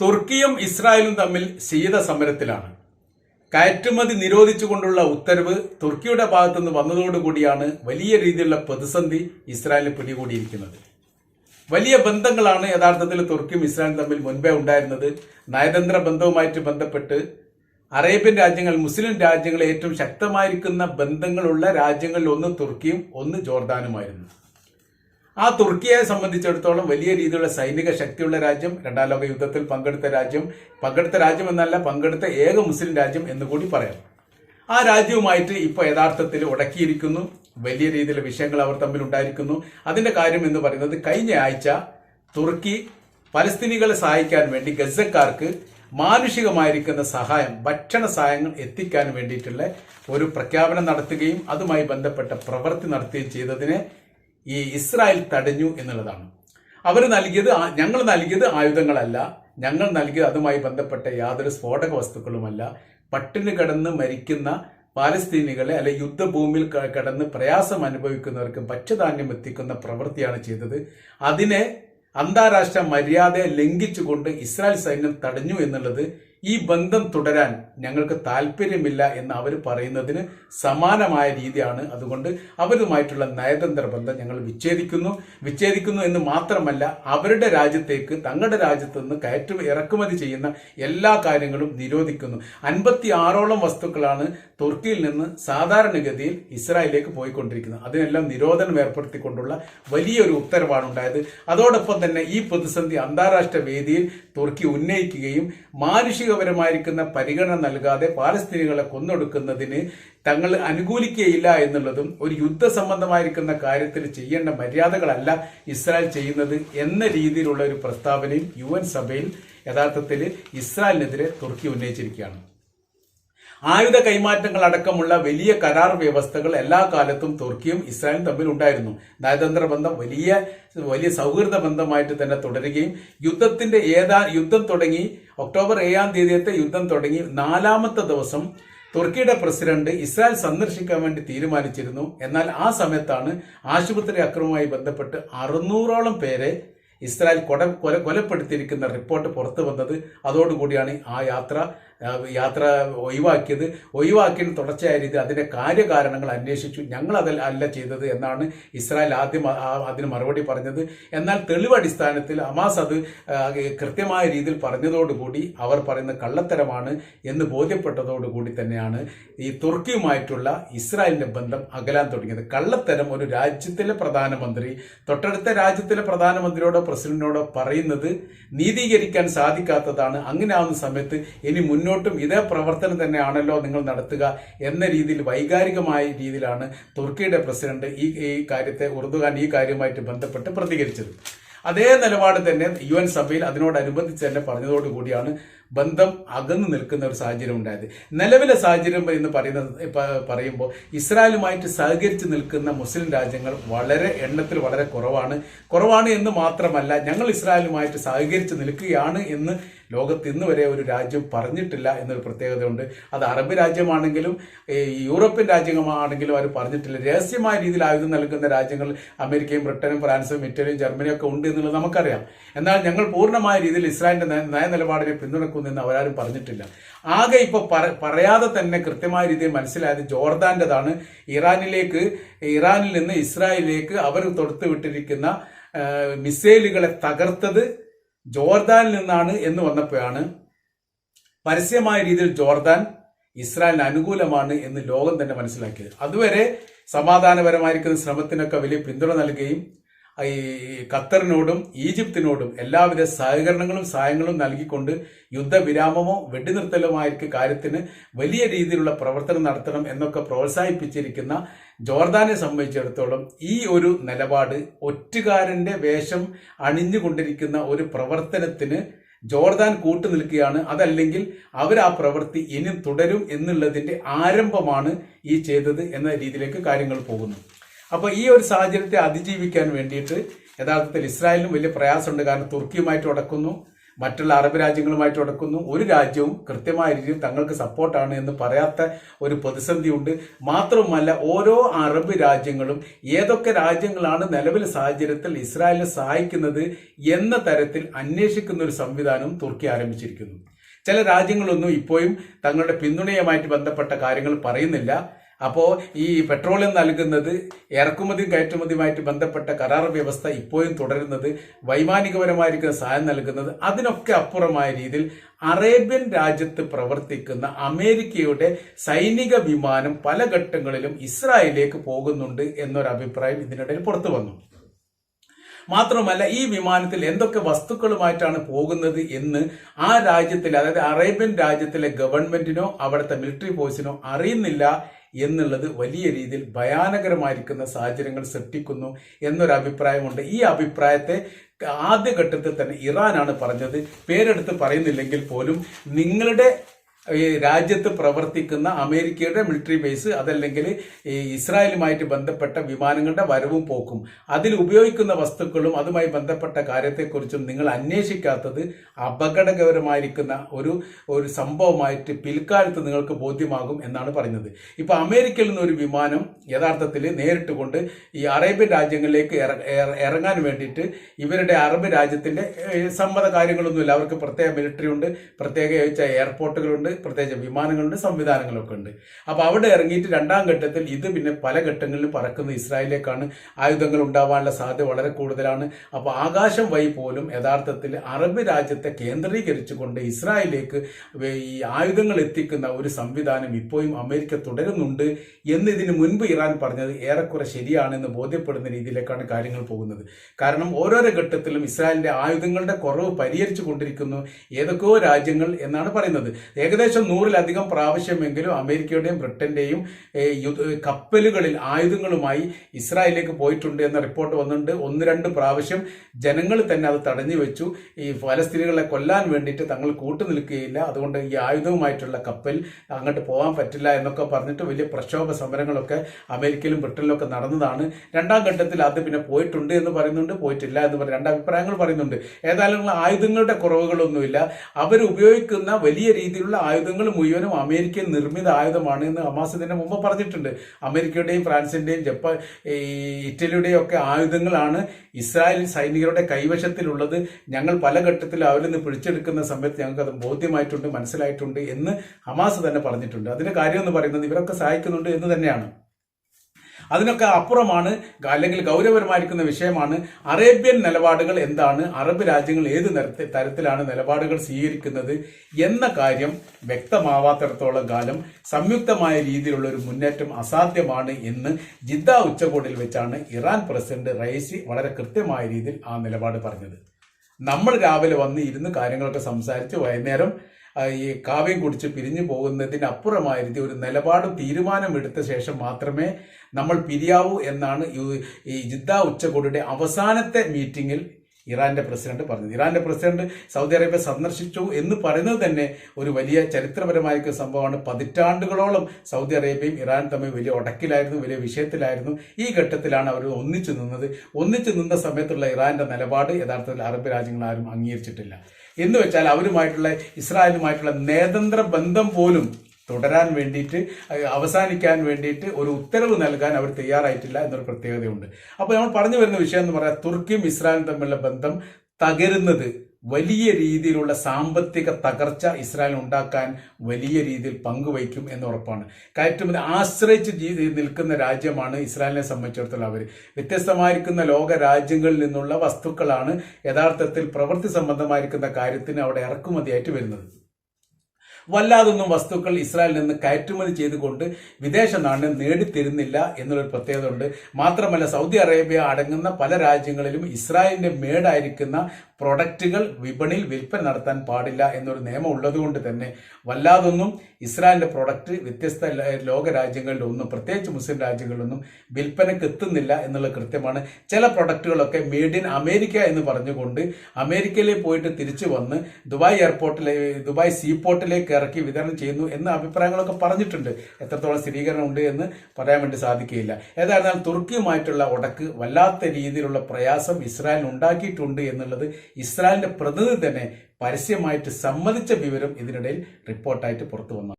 തുർക്കിയും ഇസ്രായേലും തമ്മിൽ ശീത സമരത്തിലാണ്. കയറ്റുമതി നിരോധിച്ചുകൊണ്ടുള്ള ഉത്തരവ് തുർക്കിയുടെ ഭാഗത്തുനിന്ന് വന്നതോടുകൂടിയാണ് വലിയ രീതിയിലുള്ള പ്രതിസന്ധി ഇസ്രായേലിന് പിടികൂടിയിരിക്കുന്നത്. വലിയ ബന്ധങ്ങളാണ് യഥാർത്ഥത്തിൽ തുർക്കിയും ഇസ്രായേലും തമ്മിൽ മുൻപേ ഉണ്ടായിരുന്നത്. നയതന്ത്ര ബന്ധവുമായിട്ട് ബന്ധപ്പെട്ട് അറേബ്യൻ രാജ്യങ്ങൾ മുസ്ലിം രാജ്യങ്ങൾ ഏറ്റവും ശക്തമായിരിക്കുന്ന ബന്ധങ്ങളുള്ള രാജ്യങ്ങളിൽ ഒന്ന് തുർക്കിയും ഒന്ന് ജോർദാനുമായിരുന്നു. ആ തുർക്കിയെ സംബന്ധിച്ചിടത്തോളം വലിയ രീതിയിലുള്ള സൈനിക ശക്തിയുള്ള രാജ്യം രണ്ടാം ലോക യുദ്ധത്തിൽ പങ്കെടുത്ത രാജ്യം പങ്കെടുത്ത രാജ്യം എന്നല്ല പങ്കെടുത്ത ഏക മുസ്ലിം രാജ്യം എന്ന് കൂടി പറയാം. ആ രാജ്യവുമായിട്ട് ഇപ്പോൾ യഥാർത്ഥത്തിൽ ഉടക്കിയിരിക്കുന്നു. വലിയ രീതിയിലുള്ള വിഷയങ്ങൾ അവർ തമ്മിൽ ഉണ്ടായിരിക്കുന്നു. അതിന്റെ കാര്യം എന്ന് പറയുന്നത് കഴിഞ്ഞ ആഴ്ച തുർക്കി പലസ്തീനികളെ സഹായിക്കാൻ വേണ്ടി ഗസക്കാർക്ക് മാനുഷികമായിരിക്കുന്ന സഹായം ഭക്ഷണ സഹായങ്ങൾ എത്തിക്കാൻ വേണ്ടിയിട്ടുള്ള ഒരു പ്രഖ്യാപനം നടത്തുകയും അതുമായി ബന്ധപ്പെട്ട പ്രവൃത്തി നടത്തുകയും ചെയ്തതിനെ ഈ ഇസ്രായേൽ തടഞ്ഞു എന്നുള്ളതാണ്. അവർ നൽകിയത് ഞങ്ങൾ നൽകിയത് ആയുധങ്ങളല്ല. ഞങ്ങൾ നൽകിയത് അതുമായി ബന്ധപ്പെട്ട യാതൊരു സ്ഫോടക വസ്തുക്കളുമല്ല. പട്ടിണി കടന്ന് മരിക്കുന്ന പാലസ്തീനികളെ അല്ലെ യുദ്ധഭൂമിയിൽ കടന്ന് പ്രയാസം അനുഭവിക്കുന്നവർക്ക് ഭക്ഷ്യധാന്യം എത്തിക്കുന്ന പ്രവൃത്തിയാണ് ചെയ്തത്. അതിനെ അന്താരാഷ്ട്ര മര്യാദയെ ലംഘിച്ചുകൊണ്ട് ഇസ്രായേൽ സൈന്യം തടഞ്ഞു എന്നുള്ളത് ഈ ബന്ധം തുടരാൻ ഞങ്ങൾക്ക് താല്പര്യമില്ല എന്ന് അവർ പറയുന്നതിന് സമാനമായ രീതിയാണ് അതുകൊണ്ട് അവരുമായിട്ടുള്ള നയതന്ത്ര ബന്ധം ഞങ്ങൾ വിച്ഛേദിക്കുന്നു. വിച്ഛേദിക്കുന്നു എന്ന് മാത്രമല്ല അവരുടെ രാജ്യത്തേക്ക് തങ്ങളുടെ രാജ്യത്ത് നിന്ന് കയറ്റു ഇറക്കുമതി ചെയ്യുന്ന എല്ലാ കാര്യങ്ങളും നിരോധിക്കുന്നു. അൻപത്തി ആറോളം വസ്തുക്കളാണ് തുർക്കിയിൽ നിന്ന് സാധാരണഗതിയിൽ ഇസ്രായേലിലേക്ക് പോയിക്കൊണ്ടിരിക്കുന്നത്. അതിനെല്ലാം നിരോധനം ഏർപ്പെടുത്തിക്കൊണ്ടുള്ള വലിയൊരു ഉത്തരവാണ് ഉണ്ടായത് അതോടൊപ്പം തന്നെ ഈ പ്രതിസന്ധി അന്താരാഷ്ട്ര വേദിയിൽ തുർക്കി ഉന്നയിക്കുകയും മാനുഷികപരമായിരിക്കുന്ന പരിഗണന നൽകാതെ പാലസ്തീനികളെ കൊന്നൊടുക്കുന്നതിന് തങ്ങൾ അനുകൂലിക്കുകയില്ല എന്നുള്ളതും ഒരു യുദ്ധസംബന്ധമായിരിക്കുന്ന കാര്യത്തിൽ ചെയ്യേണ്ട മര്യാദകളല്ല ഇസ്രായേൽ ചെയ്യുന്നത് എന്ന രീതിയിലുള്ള ഒരു പ്രസ്താവനയും യു സഭയിൽ യഥാർത്ഥത്തിൽ ഇസ്രായേലിനെതിരെ തുർക്കി ഉന്നയിച്ചിരിക്കുകയാണ്. ആയുധ കൈമാറ്റങ്ങൾ അടക്കമുള്ള വലിയ കരാർ വ്യവസ്ഥകൾ എല്ലാ കാലത്തും തുർക്കിയും ഇസ്രായേലും തമ്മിൽ ഉണ്ടായിരുന്നു. നയതന്ത്ര ബന്ധം വലിയ വലിയ സൗഹൃദ ബന്ധമായിട്ട് തന്നെ തുടരുകയും യുദ്ധത്തിന്റെ ഏതാ യുദ്ധം തുടങ്ങി ഒക്ടോബർ ഏഴാം തീയതിയത്തെ യുദ്ധം തുടങ്ങി നാലാമത്തെ ദിവസം തുർക്കിയുടെ പ്രസിഡന്റ് ഇസ്രായേൽ സന്ദർശിക്കാൻ വേണ്ടി തീരുമാനിച്ചിരുന്നു. എന്നാൽ ആ സമയത്താണ് ആശുപത്രി അക്രമവുമായി ബന്ധപ്പെട്ട് അറുന്നൂറോളം പേരെ ഇസ്രായേൽ കൊല കൊല കൊലപ്പെടുത്തിയിരിക്കുന്ന റിപ്പോർട്ട് പുറത്തു വന്നത്. അതോടുകൂടിയാണ് ആ യാത്ര. യാത്ര ഒഴിവാക്കിയത്. ഒഴിവാക്കിയതിന് തുടർച്ചയായ അതിന്റെ കാര്യകാരണങ്ങൾ അന്വേഷിച്ചു. ഞങ്ങൾ അതിൽ അല്ല ചെയ്തത് എന്നാണ് ഇസ്രായേൽ ആദ്യം അതിന് മറുപടി പറഞ്ഞത്. എന്നാൽ തെളിവടിസ്ഥാനത്തിൽ ഹമാസ് അത് കൃത്യമായ രീതിയിൽ പറഞ്ഞതോടുകൂടി അവർ പറയുന്ന കള്ളത്തരമാണ് എന്ന് ബോധ്യപ്പെട്ടതോടുകൂടി തന്നെയാണ് ഈ തുർക്കിയുമായിട്ടുള്ള ഇസ്രായേലിന്റെ ബന്ധം അകലാൻ തുടങ്ങിയത്. കള്ളത്തരം ഒരു രാജ്യത്തിലെ പ്രധാനമന്ത്രി തൊട്ടടുത്ത രാജ്യത്തിലെ പ്രധാനമന്ത്രിയോടോ പ്രസിഡന്റിനോടോ പറയുന്നത് നീതീകരിക്കാൻ സാധിക്കാത്തതാണ്. അങ്ങനെ ആവുന്ന സമയത്ത് ഇനി മുന്നോട്ടും ഇതേ പ്രവർത്തനം തന്നെയാണല്ലോ നിങ്ങൾ നടത്തുക എന്ന രീതിയിൽ വൈകാരികമായ രീതിയിലാണ് തുർക്കിയുടെ പ്രസിഡന്റ് ഈ ഈ കാര്യത്തെ ഉറുദുഖാൻ ഈ കാര്യവുമായിട്ട് ബന്ധപ്പെട്ട് പ്രതികരിച്ചത്. അതേ നിലപാട് തന്നെ യു എൻ സഭയിൽ അതിനോടനുബന്ധിച്ച് തന്നെ പറഞ്ഞതോടുകൂടിയാണ് ബന്ധം അകന്നു നിൽക്കുന്ന ഒരു സാഹചര്യം ഉണ്ടായത്. നിലവിലെ സാഹചര്യം എന്ന് പറയുന്നത് പറയുമ്പോൾ ഇസ്രായേലുമായിട്ട് സഹകരിച്ച് നിൽക്കുന്ന മുസ്ലിം രാജ്യങ്ങൾ വളരെ എണ്ണത്തിൽ വളരെ കുറവാണ്. കുറവാണ് എന്ന് മാത്രമല്ല ഞങ്ങൾ ഇസ്രായേലുമായിട്ട് സഹകരിച്ച് നിൽക്കുകയാണ് എന്ന് ലോകത്ത് ഇന്ന് വരെ ഒരു രാജ്യം പറഞ്ഞിട്ടില്ല എന്നൊരു പ്രത്യേകതയുണ്ട്. അത് അറബ് രാജ്യമാണെങ്കിലും യൂറോപ്യൻ രാജ്യമാണെങ്കിലും അവർ പറഞ്ഞിട്ടില്ല. രഹസ്യമായ രീതിയിൽ ആയുധം നൽകുന്ന രാജ്യങ്ങൾ അമേരിക്കയും ബ്രിട്ടനും ഫ്രാൻസും ഇറ്റലിയും ജർമ്മനിയും ഒക്കെ ഉണ്ട് എന്നുള്ളത് നമുക്കറിയാം. എന്നാൽ ഞങ്ങൾ പൂർണമായ രീതിയിൽ ഇസ്രായേലിന്റെ നയ- പിന്തുണക്കുന്നെന്ന് അവരാരും പറഞ്ഞിട്ടില്ല. ആകെ ഇപ്പൊ പറയാതെ തന്നെ കൃത്യമായ രീതിയിൽ മനസ്സിലായത് ജോർദാന്റെതാണ് ഇറാനിലേക്ക് ഇറാനിൽ നിന്ന് ഇസ്രായേലിലേക്ക് അവർ തൊടുത്തു വിട്ടിരിക്കുന്ന മിസൈലുകളെ തകർത്തത് ജോർദാനിൽ നിന്നാണ് എന്ന് വന്നപ്പോഴാണ് പരസ്യമായ രീതിയിൽ ജോർദാൻ ഇസ്രായേലിന് അനുകൂലമാണ് എന്ന് ലോകം തന്നെ മനസ്സിലാക്കിയത്. അതുവരെ സമാധാനപരമായിരിക്കുന്ന ശ്രമത്തിനൊക്കെ വലിയ പിന്തുണ നൽകുകയും ഈ ഖത്തറിനോടും ഈജിപ്തിനോടും എല്ലാവിധ സഹകരണങ്ങളും സഹായങ്ങളും നൽകിക്കൊണ്ട് യുദ്ധവിരാമമോ വെടിനിർത്തലുമായിരിക്കും കാര്യത്തിന് വലിയ രീതിയിലുള്ള പ്രവർത്തനം നടത്തണം എന്നൊക്കെ പ്രോത്സാഹിപ്പിച്ചിരിക്കുന്ന ജോർദാനെ സംബന്ധിച്ചിടത്തോളം ഈ ഒരു നിലപാട് ഒറ്റുകാരന്റെ വേഷം അണിഞ്ഞുകൊണ്ടിരിക്കുന്ന ഒരു പ്രവർത്തനത്തിന് ജോർദാൻ കൂട്ടു നിൽക്കുകയാണ് അതല്ലെങ്കിൽ അവർ ആ പ്രവൃത്തി ഇനി തുടരും എന്നുള്ളതിന്റെ ആരംഭമാണ് ഈ ചെയ്തത് എന്ന രീതിയിലേക്ക് കാര്യങ്ങൾ പോകുന്നു. അപ്പോൾ ഈ ഒരു സാഹചര്യത്തെ അതിജീവിക്കാൻ വേണ്ടിയിട്ട് യഥാർത്ഥത്തിൽ ഇസ്രായേലിനും വലിയ പ്രയാസമുണ്ട്. കാരണം തുർക്കിയുമായിട്ട് ഉടക്കുന്നു മറ്റുള്ള അറബ് രാജ്യങ്ങളുമായിട്ട് ഉടക്കുന്നു ഒരു രാജ്യവും കൃത്യമായ രീതിയിൽ തങ്ങൾക്ക് സപ്പോർട്ടാണ് എന്ന് പറയാത്ത ഒരു പ്രതിസന്ധിയുണ്ട്. മാത്രവുമല്ല ഓരോ അറബ് രാജ്യങ്ങളും ഏതൊക്കെ രാജ്യങ്ങളാണ് നിലവിലെ സാഹചര്യത്തിൽ ഇസ്രായേലിനെ സഹായിക്കുന്നത് എന്ന തരത്തിൽ അന്വേഷിക്കുന്ന ഒരു സംവിധാനം തുർക്കി ആരംഭിച്ചിരിക്കുന്നു. ചില രാജ്യങ്ങളൊന്നും ഇപ്പോഴും തങ്ങളുടെ പിന്തുണയുമായിട്ട് ബന്ധപ്പെട്ട കാര്യങ്ങൾ പറയുന്നില്ല. അപ്പോൾ ഈ പെട്രോളിയം നൽകുന്നത് ഇറക്കുമതിയും കയറ്റുമതിയുമായിട്ട് ബന്ധപ്പെട്ട കരാർ വ്യവസ്ഥ ഇപ്പോഴും തുടരുന്നത് വൈമാനികപരമായിരിക്കുന്ന സഹായം നൽകുന്നത് അതിനൊക്കെ അപ്പുറമായ രീതിയിൽ അറേബ്യൻ രാജ്യത്ത് പ്രവർത്തിക്കുന്ന അമേരിക്കയുടെ സൈനിക വിമാനം പല ഘട്ടങ്ങളിലും ഇസ്രായേലിലേക്ക് പോകുന്നുണ്ട് എന്നൊരു അഭിപ്രായം ഇതിനിടയിൽ പുറത്തു വന്നു. മാത്രമല്ല ഈ വിമാനത്തിൽ എന്തൊക്കെ വസ്തുക്കളുമായിട്ടാണ് പോകുന്നത് എന്ന് ആ രാജ്യത്തിലെ അതായത് അറേബ്യൻ രാജ്യത്തിലെ ഗവൺമെന്റിനോ അവിടുത്തെ മിലിറ്ററി ഫോഴ്സിനോ അറിയുന്നില്ല എന്നുള്ളത് വലിയ രീതിയിൽ ഭയാനകരമായിരിക്കുന്ന സാഹചര്യങ്ങൾ സൃഷ്ടിക്കുന്നു എന്നൊരു അഭിപ്രായമുണ്ട് ഈ അഭിപ്രായത്തെ ആദ്യഘട്ടത്തിൽ തന്നെ ഇറാനാണ് പറഞ്ഞത്. പേരെടുത്ത് പറയുന്നില്ലെങ്കിൽ പോലും നിങ്ങളുടെ ഈ രാജ്യത്ത് പ്രവർത്തിക്കുന്ന അമേരിക്കയുടെ മിലിറ്ററി ബേസ് അതല്ലെങ്കിൽ ഈ ഇസ്രായേലുമായിട്ട് ബന്ധപ്പെട്ട വിമാനങ്ങളുടെ വരവും പോക്കും. അതിൽ ഉപയോഗിക്കുന്ന വസ്തുക്കളും അതുമായി ബന്ധപ്പെട്ട കാര്യത്തെക്കുറിച്ചും നിങ്ങൾ അന്വേഷിക്കാത്തത് അപകടകരമായിരിക്കുന്ന ഒരു ഒരു സംഭവമായിട്ട് പിൽക്കാലത്ത് നിങ്ങൾക്ക് ബോധ്യമാകും എന്നാണ് പറഞ്ഞത്. ഇപ്പൊ അമേരിക്കയിൽ നിന്നൊരു വിമാനം യഥാർത്ഥത്തിൽ നേരിട്ട് കൊണ്ട് ഈ അറേബ്യൻ രാജ്യങ്ങളിലേക്ക് ഇറ- ഇറ- ഇറങ്ങാൻ വേണ്ടിയിട്ട് ഇവരുടെ അറബ് രാജ്യത്തിന്റെ ഏഹ്, സമ്മത കാര്യങ്ങളൊന്നുമില്ല അവർക്ക് പ്രത്യേക മിലിറ്ററി ഉണ്ട് പ്രത്യേക എയർപോർട്ടുകളുണ്ട് പ്രത്യേകിച്ച് വിമാനങ്ങളുണ്ട് സംവിധാനങ്ങളൊക്കെ ഉണ്ട്. അപ്പോൾ അവിടെ ഇറങ്ങിയിട്ട് രണ്ടാം ഘട്ടത്തിൽ ഇത് പിന്നെ പല ഘട്ടങ്ങളിലും പറക്കുന്ന ഇസ്രായേലിലേക്കാണ് ആയുധങ്ങൾ ഉണ്ടാവാനുള്ള സാധ്യത വളരെ കൂടുതലാണ്. അപ്പോൾ ആകാശം വഴി പോലും യഥാർത്ഥത്തിൽ അറബ് രാജ്യത്തെ കേന്ദ്രീകരിച്ചുകൊണ്ട് ഇസ്രായേലിലേക്ക് ഈ ആയുധങ്ങൾ എത്തിക്കുന്ന ഒരു സംവിധാനം ഇപ്പോഴും അമേരിക്ക തുടരുന്നുണ്ട് എന്ന് ഇതിന് മുൻപ് ഇറാൻ പറഞ്ഞത് ഏറെക്കുറെ ശരിയാണെന്ന് ബോധ്യപ്പെടുന്ന രീതിയിലേക്കാണ് കാര്യങ്ങൾ പോകുന്നത്. കാരണം ഓരോരോ ഘട്ടത്തിലും ഇസ്രായേലിന്റെ ആയുധങ്ങളുടെ കുറവ് പരിഹരിച്ചു കൊണ്ടിരിക്കുന്നു. ഏതൊക്കെയോ രാജ്യങ്ങൾ എന്നാണ് പറയുന്നത്. ഏകദേശം നൂറിലധികം പ്രാവശ്യമെങ്കിലും അമേരിക്കയുടെയും ബ്രിട്ടന്റെയും കപ്പലുകളിൽ ആയുധങ്ങളുമായി ഇസ്രായേലിലേക്ക് പോയിട്ടുണ്ട് എന്ന റിപ്പോർട്ട് വന്നിട്ടുണ്ട്. ഒന്ന് രണ്ട് പ്രാവശ്യം ജനങ്ങൾ തന്നെ അത് തടഞ്ഞു വെച്ചു. ഈ ഫലസ്തീനികളെ കൊല്ലാൻ വേണ്ടിയിട്ട് തങ്ങൾ കൂട്ടുനിൽക്കുകയില്ല. അതുകൊണ്ട് ഈ ആയുധവുമായിട്ടുള്ള കപ്പൽ അങ്ങോട്ട് പോകാൻ പറ്റില്ല എന്നൊക്കെ പറഞ്ഞിട്ട് വലിയ പ്രക്ഷോഭ സമരങ്ങളൊക്കെ അമേരിക്കയിലും ബ്രിട്ടനിലും ഒക്കെ നടന്നതാണ്. രണ്ടാം ഘട്ടത്തിൽ അത് പിന്നെ പോയിട്ടുണ്ട് എന്ന് പറയുന്നുണ്ട്. പോയിട്ടില്ല എന്ന് പറഞ്ഞ രണ്ട് അഭിപ്രായങ്ങൾ പറയുന്നുണ്ട്. ഏതായാലും ആയുധങ്ങളുടെ കുറവുകളൊന്നുമില്ല. അവർ ഉപയോഗിക്കുന്ന വലിയ രീതിയിലുള്ള ആയുധങ്ങൾ മുഴുവനും അമേരിക്കൻ നിർമ്മിത ആയുധമാണ് എന്ന് ഹമാസ് ഇതിന്റെ മുമ്പ് പറഞ്ഞിട്ടുണ്ട്. അമേരിക്കയുടെയും ഫ്രാൻസിന്റെയും ജപ്പാൻ ഇറ്റലിയുടെയും ഒക്കെ ആയുധങ്ങളാണ് ഇസ്രായേൽ സൈനികരുടെ കൈവശത്തിലുള്ളത്. ഞങ്ങൾ പല ഘട്ടത്തിൽ അവരിൽ നിന്ന് പിടിച്ചെടുക്കുന്ന സമയത്ത് ഞങ്ങൾക്ക് അത് ബോധ്യമായിട്ടുണ്ട് മനസ്സിലായിട്ടുണ്ട് എന്ന് ഹമാസ് തന്നെ പറഞ്ഞിട്ടുണ്ട്. അതിന്റെ കാര്യം എന്ന് പറയുന്നത് ഇവരൊക്കെ സഹായിക്കുന്നുണ്ട് എന്ന് തന്നെയാണ്. അതിനൊക്കെ അപ്പുറമാണ് അല്ലെങ്കിൽ ഗൗരവപരമായിരിക്കുന്ന വിഷയമാണ് അറേബ്യൻ നിലപാടുകൾ എന്താണ് അറബ് രാജ്യങ്ങൾ ഏത് തരത്തിലാണ് നിലപാടുകൾ സ്വീകരിക്കുന്നത് എന്ന കാര്യം വ്യക്തമാവാത്തിടത്തോളം കാലം സംയുക്തമായ രീതിയിലുള്ള ഒരു മുന്നേറ്റം അസാധ്യമാണ് എന്ന് ജിദ്ദ ഉച്ചകോടിയിൽ വെച്ചാണ് ഇറാൻ പ്രസിഡന്റ് റൈസി വളരെ കൃത്യമായ രീതിയിൽ ആ നിലപാട് പറഞ്ഞത്. നമ്മൾ രാവിലെ വന്ന് ഇരുന്ന് കാര്യങ്ങളൊക്കെ സംസാരിച്ച് വൈകുന്നേരം ഈ കാവ്യം കുടിച്ച് പിരിഞ്ഞു പോകുന്നതിനപ്പുറമായ രീതി ഒരു തീരുമാനം തീരുമാനമെടുത്ത ശേഷം മാത്രമേ നമ്മൾ പിരിയാവൂ എന്നാണ് ഈ- ഈ ജിദ്ദ ഉച്ചകോടിയുടെ അവസാനത്തെ മീറ്റിംഗിൽ ഇറാന്റെ പ്രസിഡന്റ് പറഞ്ഞത്. ഇറാന്റെ പ്രസിഡന്റ് സൗദി അറേബ്യ സന്ദർശിച്ചു എന്ന് പറയുന്നത് തന്നെ ഒരു വലിയ ചരിത്രപരമായ സംഭവമാണ്. പതിറ്റാണ്ടുകളോളം സൗദി അറേബ്യയും ഇറാൻ തമ്മിൽ വലിയ ഉടക്കിലായിരുന്നു വലിയ വിഷയത്തിലായിരുന്നു. ഈ ഘട്ടത്തിലാണ് അവർ ഒന്നിച്ചു നിന്നത്. ഒന്നിച്ചു നിന്ന സമയത്തുള്ള ഇറാന്റെ നിലപാട് യഥാർത്ഥത്തിൽ അറബ് രാജ്യങ്ങൾ ആരും അംഗീകരിച്ചിട്ടില്ല. എന്ന് വെച്ചാൽ അവരുമായിട്ടുള്ള ഇസ്രായേലുമായിട്ടുള്ള നേതന്ത്ര ബന്ധം പോലും തുടരാൻ വേണ്ടിയിട്ട് അവസാനിക്കാൻ വേണ്ടിയിട്ട് ഒരു ഉത്തരവ് നൽകാൻ അവർ തയ്യാറായിട്ടില്ല എന്നൊരു പ്രത്യേകതയുണ്ട്. അപ്പോൾ നമ്മൾ പറഞ്ഞു വരുന്ന വിഷയം എന്ന് പറയാം തുർക്കിയും ഇസ്രായേലും തമ്മിലുള്ള ബന്ധം തകരുന്നത് വലിയ രീതിയിലുള്ള സാമ്പത്തിക തകർച്ച ഇസ്രായേൽ ഉണ്ടാക്കാൻ വലിയ രീതിയിൽ പങ്കുവയ്ക്കും എന്ന് ഉറപ്പാണ്. കയറ്റുമതി ആശ്രയിച്ച് നിൽക്കുന്ന രാജ്യമാണ് ഇസ്രായേലിനെ സംബന്ധിച്ചിടത്തോളം അവർ വ്യത്യസ്തമായിരിക്കുന്ന ലോക രാജ്യങ്ങളിൽ നിന്നുള്ള വസ്തുക്കളാണ് യഥാർത്ഥത്തിൽ പ്രവൃത്തി സംബന്ധമായിരിക്കുന്ന കാര്യത്തിന് അവിടെ ഇറക്കുമതിയായിട്ട് വരുന്നത്. വല്ലാതൊന്നും വസ്തുക്കൾ ഇസ്രായേലിൽ നിന്ന് കയറ്റുമതി ചെയ്തുകൊണ്ട് വിദേശ നാണ്യം നേടിത്തരുന്നില്ല എന്നുള്ളൊരു പ്രത്യേകത ഉണ്ട് മാത്രമല്ല സൗദി അറേബ്യ അടങ്ങുന്ന പല രാജ്യങ്ങളിലും ഇസ്രായേലിന്റെ മേടായിരിക്കുന്ന പ്രൊഡക്റ്റുകൾ വിപണിയിൽ വിൽപ്പന നടത്താൻ പാടില്ല എന്നൊരു നിയമം ഉള്ളതുകൊണ്ട് തന്നെ വല്ലാതൊന്നും ഇസ്രായേലിന്റെ പ്രൊഡക്റ്റ് വ്യത്യസ്ത ലോക രാജ്യങ്ങളിലൊന്നും പ്രത്യേകിച്ച് മുസ്ലിം രാജ്യങ്ങളിലൊന്നും വിൽപ്പനക്ക് എത്തുന്നില്ല എന്നുള്ള കൃത്യമാണ്. ചില പ്രൊഡക്റ്റുകളൊക്കെ മെയ്ഡ് ഇൻ അമേരിക്ക എന്ന് പറഞ്ഞുകൊണ്ട് അമേരിക്കയിലേക്ക് പോയിട്ട് തിരിച്ചു വന്ന് ദുബായ് എയർപോർട്ടിലെ ദുബായ് സീപോർട്ടിലേക്ക് ഇറക്കി വിതരണം ചെയ്യുന്നു എന്ന അഭിപ്രായങ്ങളൊക്കെ പറഞ്ഞിട്ടുണ്ട്. എത്രത്തോളം സ്ഥിരീകരണം ഉണ്ട് എന്ന് പറയാൻ വേണ്ടി സാധിക്കുകയില്ല. ഏതായിരുന്നാലും തുർക്കിയുമായിട്ടുള്ള ഉടക്ക് വല്ലാത്ത രീതിയിലുള്ള പ്രയാസം ഇസ്രായേലിന് ഉണ്ടാക്കിയിട്ടുണ്ട് എന്നുള്ളത് ഇസ്രായേലിന്റെ പ്രതിനിധി തന്നെ പരസ്യമായിട്ട് സമ്മതിച്ച വിവരം ഇതിനിടയിൽ റിപ്പോർട്ടായിട്ട് പുറത്തു വന്നു.